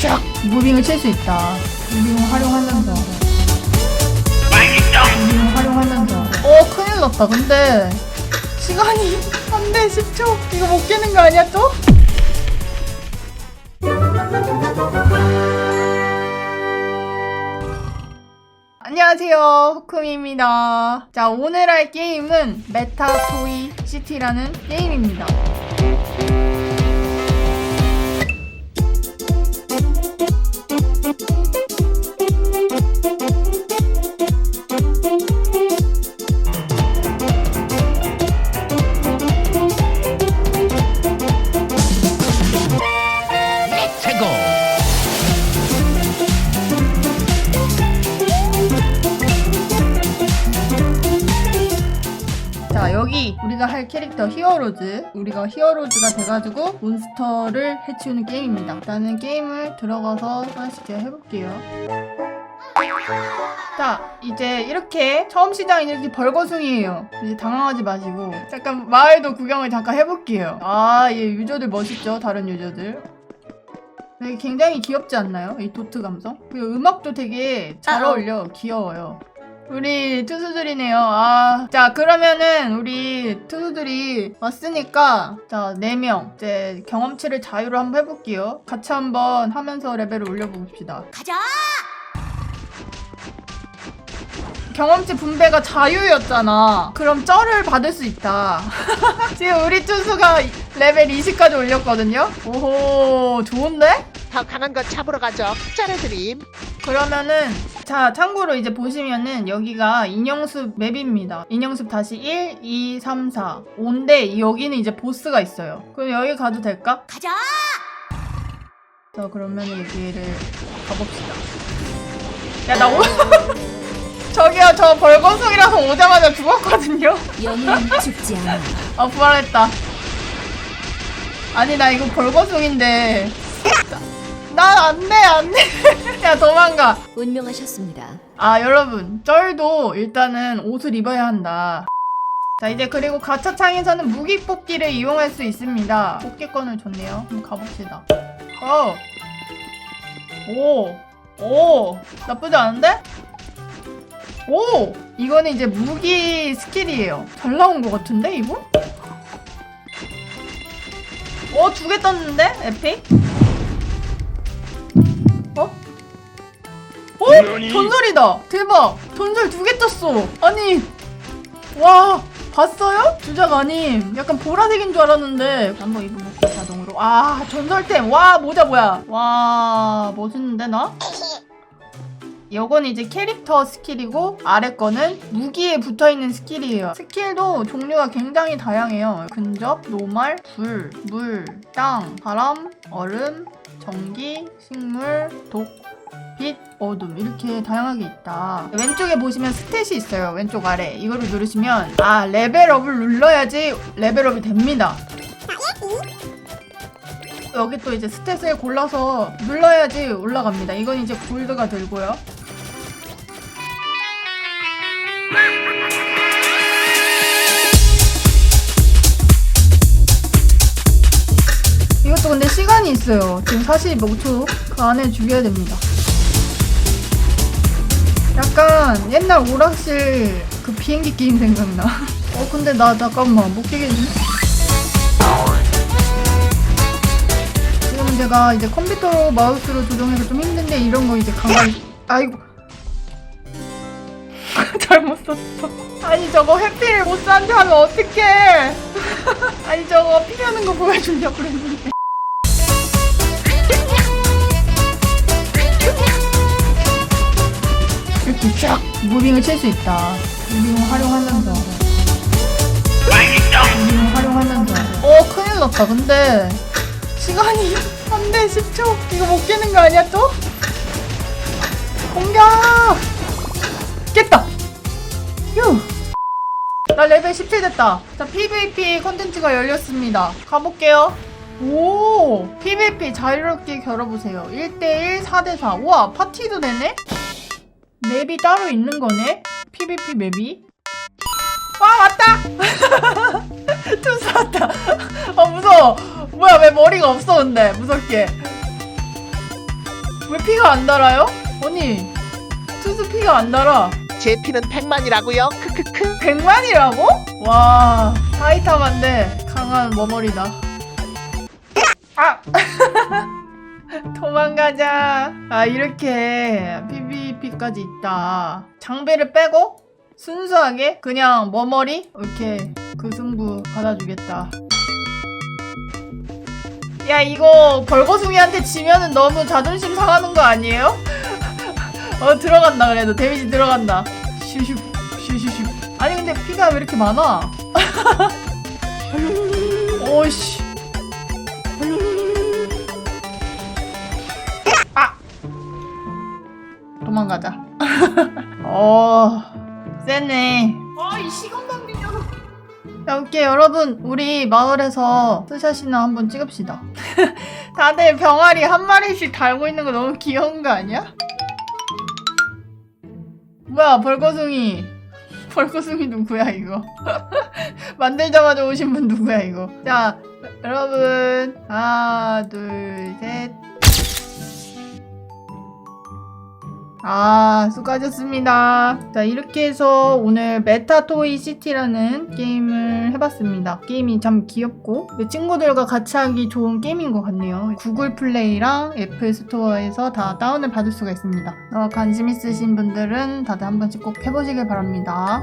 쫙 무빙을 칠 수 있다. 무빙을 활용하면서. 무빙을 활용하면서. 어, 큰일 났다. 근데 시간이 안 돼, 10초. 이거 못 깨는 거 아니야, 또? 안녕하세요, 후크미입니다. 자, 오늘 할 게임은 메타토이 시티라는 게임입니다. 우리가 할 캐릭터 히어로즈 우리가 히어로즈가 돼가지고 몬스터를 해치우는 게임입니다. 일단은 게임을 들어가서 하나씩 해볼게요. 자 이제 이렇게 처음 시작은 이렇게 벌거숭이에요. 이제 당황하지 마시고. 잠깐 마을도 구경을 잠깐 해볼게요. 아이 유저들 멋있죠? 다른 유저들. 네, 굉장히 귀엽지 않나요? 이 도트 감성? 그리고 음악도 되게 잘 아우. 어울려. 귀여워요 우리 투수들이네요. 아, 자 그러면은 우리 투수들이 왔으니까 자네명 이제 경험치를 자유로 한번 해볼게요. 같이 한번 하면서 레벨을 올려봅시다. 가자! 경험치 분배가 자유였잖아. 그럼 쩔을 받을 수 있다. 지금 우리 투수가 레벨 20까지 올렸거든요. 오호 좋은데? 더 강한 거 잡으러 가죠. 짜레드림. 그러면은 자 참고로 이제 보시면은 여기가 인형숲 맵입니다. 인형숲 다시 1, 2, 3, 4, 5인데 여기는 이제 보스가 있어요. 그럼 여기 가도 될까? 가자! 자 그러면 여기를 가봅시다. 야 나 오... 저기요 저 벌거숭이라서 오자마자 죽었거든요. 영웅은 죽지 않아. 아 부활했다. 아니 나 이거 벌거숭인데. 난 안돼 안돼. 야 도망가. 운명하셨습니다. 아 여러분 쩔도 일단은 옷을 입어야 한다 자 이제 그리고 가차창에서는 무기 뽑기를 이용할 수 있습니다 뽑기권을 줬네요 한번 가봅시다 어. 오. 오. 나쁘지 않은데? 오! 이거는 이제 무기 스킬이에요 잘 나온 것 같은데 이거? 어, 두 개 떴는데? 에픽? 어? 전설이다! 대박! 전설 두 개 떴어! 아니, 와, 봤어요? 주작 아님. 약간 보라색인 줄 알았는데. 한번 입어볼게, 자동으로. 아, 전설템! 와, 모자 뭐야? 와, 멋있는데, 나? 요건 이제 캐릭터 스킬이고 아래 거는 무기에 붙어있는 스킬이에요. 스킬도 종류가 굉장히 다양해요. 근접, 노말, 불, 물, 땅, 바람, 얼음, 전기, 식물, 독, 빛, 어둠 이렇게 다양하게 있다. 왼쪽에 보시면 스탯이 있어요. 왼쪽 아래 이거를 누르시면 아 레벨업을 눌러야지 레벨업이 됩니다. 여기 또 이제 스탯을 골라서 눌러야지 올라갑니다. 이건 이제 골드가 들고요. 이것도 근데 시간이 있어요. 지금 45초 그 안에 죽여야 됩니다. 약간 옛날 오락실 그 비행기 게임 생각나. 어 근데 나 잠깐만 못 깨겠네. 지금 제가 이제 컴퓨터 마우스로 조정해서 좀 힘든데 이런 거 이제 가만히 아이고 잘못 썼어. 아니 저거 해피를 못 산지 하면 어떡해. 아니 저거 피하는 거 보여주려고 그랬는데. 쫙 무빙을 칠 수 있다. 무빙을 활용하면서. 무빙을 활용하면서. 어, 큰일 났다. 근데 시간이 안 돼, 10초. 이거 못 깨는 거 아니야, 또? 공격! 깼다! 휴! 나 레벨 17 됐다. 자, PVP 컨텐츠가 열렸습니다. 가볼게요. 오! PVP 자유롭게 겨뤄보세요. 1대1, 4대4. 우와, 파티도 되네? 맵이 따로 있는 거네? PVP 맵이? 와, 왔다! 투수 왔다. 어, 무서워. 뭐야, 왜 머리가 없어, 근데. 무섭게. 왜 피가 안 달아요? 언니 투수 피가 안 달아 제 피는 100만이라고요. 크크크. 100만이라고? 와 사이타마인데 강한 머머리다 아! 도망가자 아 이렇게 PVP까지 있다. 장비를 빼고 순수하게 그냥 머머리 이렇게 그 승부 받아주겠다. 야 이거 벌거숭이한테 지면은 너무 자존심 상하는 거 아니에요? 어 들어간다 그래도. 데미지 들어간다. 슈슈 슈슈슈. 아니 근데 피가 왜 이렇게 많아? 오씨 도망가자 어 세네. 아 이 시간 낭비 녀석 야 오케이 여러분. 우리 마을에서 스샷이나 한번 찍읍시다. 다들 병아리 한 마리씩 달고 있는 거 너무 귀여운 거 아니야? 뭐야 벌거숭이. 벌거숭이 누구야 이거? 만들자마자 오신 분 누구야 이거? 자 여러분. 하나 둘 셋 아 수고하셨습니다. 자 이렇게 해서 오늘 메타토이 시티라는 게임을 해봤습니다. 게임이 참 귀엽고 내 친구들과 같이 하기 좋은 게임인 것 같네요. 구글 플레이랑 애플 스토어에서 다 다운을 받을 수가 있습니다. 어, 관심 있으신 분들은 다들 한 번씩 꼭 해보시길 바랍니다